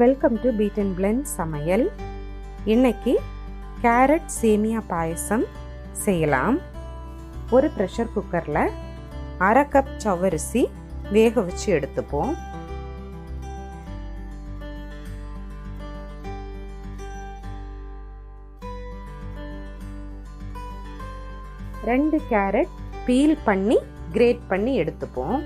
Welcome to beat and blend சமையல். இன்னைக்கு carrot சேமியா பாயசம் செய்யலாம். ஒரு ப்ரெஷர் குக்கரில் அரை கப் சவரிசி வேக வச்சு எடுத்துப்போம். ரெண்டு கேரட் பீல் பண்ணி கிரேட் பண்ணி எடுத்துப்போம்.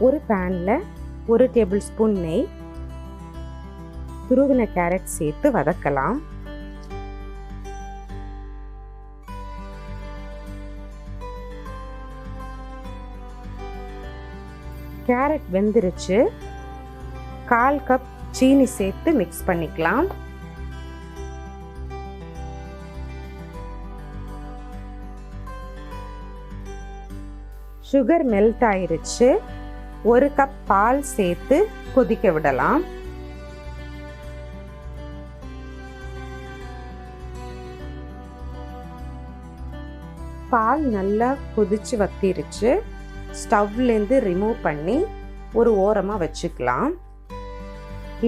ஒரு பேனில் ஒரு டேபிள் ஸ்பூன் நெய் துருவின கேரட் சேர்த்து வதக்கலாம். கேரட் வெந்துருச்சு. கால் கப் சீனி சேர்த்து மிக்ஸ் பண்ணிக்கலாம். சுகர் மெல்ட் ஆயிருச்சு. ஒரு கப் பால் சேர்த்து கொதிக்க விடலாம். பால் நல்லா கொதிச்சு வத்திருச்சு. ஸ்டவ்லேருந்து ரிமூவ் பண்ணி ஒரு ஓரமாக வச்சுக்கலாம்.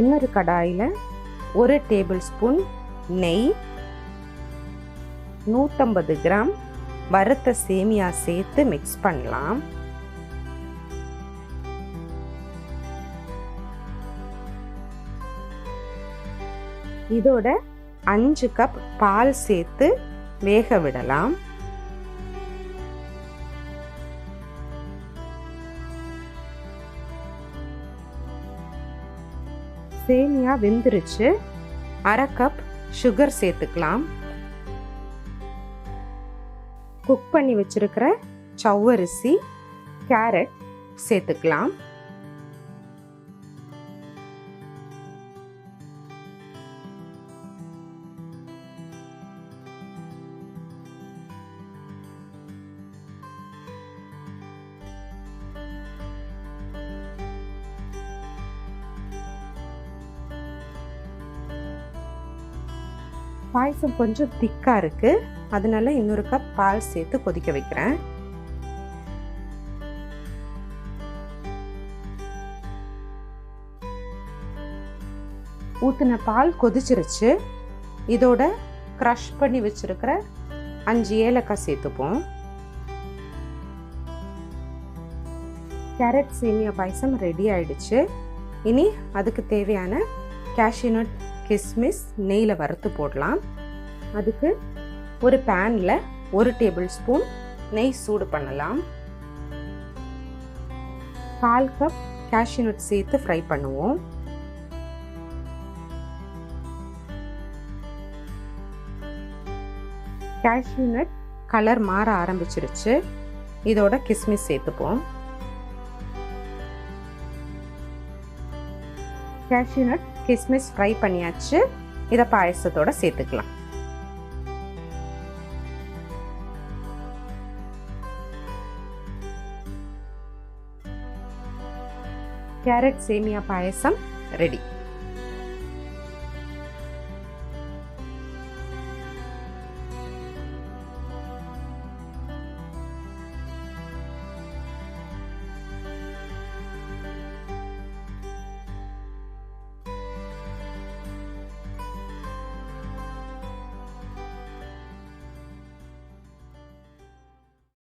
இன்னொரு கடாயில் ஒரு டேபிள் ஸ்பூன் நெய் நூற்றம்பது கிராம் வறுத்த சேமியா சேர்த்து மிக்ஸ் பண்ணலாம். இதோட அஞ்சு கப் பால் சேர்த்து வேக விடலாம். சேமியா வெந்துருச்சு. அரை கப் சுகர் சேர்த்துக்கலாம். குக் பண்ணி வச்சிருக்கிற சவ்வரிசி கேரட் சேர்த்துக்கலாம். பாயசம் கொஞ்சம் திக்காக இருக்குது அதனால இன்னொரு கப் பால் சேர்த்து கொதிக்க வைக்கிறேன். ஊற்றின பால் கொதிச்சிருச்சு. இதோட க்ரஷ் பண்ணி வச்சுருக்கிற அஞ்சு ஏலக்காய் சேர்த்துப்போம். கேரட் சேமியா பாயசம் ரெடி ஆயிடுச்சு. இனி அதுக்கு தேவையான கேஷ்யூநட் கிஸ்மிஸ் நெய்யில் வறுத்து போடலாம். அதுக்கு ஒரு பேனில் ஒரு டேபிள் ஸ்பூன் நெய் சூடு பண்ணலாம். கால் கப் கேஷ்யூநட் சேர்த்து ஃப்ரை பண்ணுவோம். கேஷ்யூநட் கலர் மாற ஆரம்பிச்சிருச்சு. இதோட கிஸ்மிஸ் சேர்த்துப்போம். கேஷ்யூ நட் கிஸ்மிஸ் ஃப்ரை பண்ணியாச்சு. இதை பாயசத்தோட சேர்த்துக்கலாம். கேரட் சேமியா பாயசம் ரெடி.